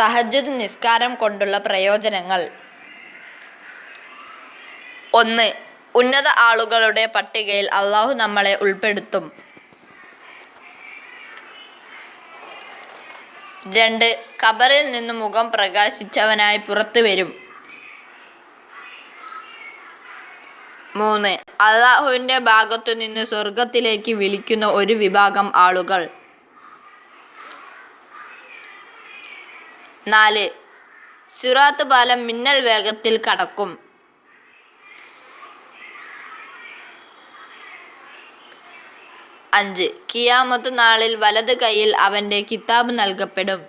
തഹജ്ജുദ് നിസ്കാരം കൊണ്ടുള്ള പ്രയോജനങ്ങൾ. ഒന്ന് ഉന്നത ആളുകളുടെ പട്ടികയിൽ അള്ളാഹു നമ്മളെ ഉൾപ്പെടുത്തും. രണ്ട് കബറിൽ നിന്ന് മുഖം പ്രകാശിച്ചവനായി പുറത്തു വരും. മൂന്ന് അള്ളാഹുവിന്റെ ഭാഗത്തു നിന്ന് സ്വർഗത്തിലേക്ക് വിളിക്കുന്ന ഒരു വിഭാഗം ആളുകൾ. നാല്. സിറാത്ത് പാലം മിന്നൽ വേഗത്തിൽ കടക്കും. അഞ്ച്. കിയാമത്ത് നാളിൽ വലത് കൈയിൽ അവന്റെ കിതാബ് നൽകപ്പെടും.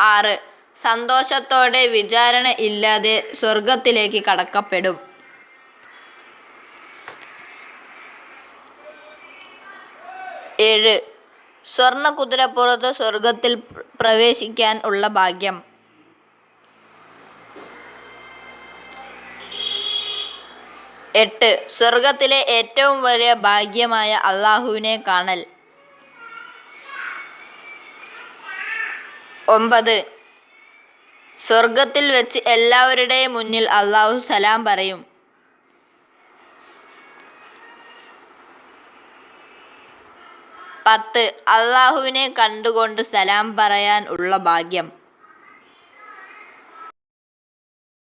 ആറ്. സന്തോഷത്തോടെ വിചാരണ ഇല്ലാതെ സ്വർഗത്തിലേക്ക് കടക്കപ്പെടും. ഏഴ്. സ്വർണ കുതിരപ്പുറത്ത് സ്വർഗത്തിൽ പ്രവേശിക്കാൻ ഉള്ള ഭാഗ്യം. എട്ട്. സ്വർഗത്തിലെ ഏറ്റവും വലിയ ഭാഗ്യമായ അള്ളാഹുവിനെ കാണൽ. ഒമ്പത്. സ്വർഗത്തിൽ വെച്ച് എല്ലാവരുടെയും മുന്നിൽ അള്ളാഹു സലാം പറയും. പത്ത്. അള്ളാഹുവിനെ കണ്ടുകൊണ്ട് സലാം പറയാൻ ഉള്ള ഭാഗ്യം.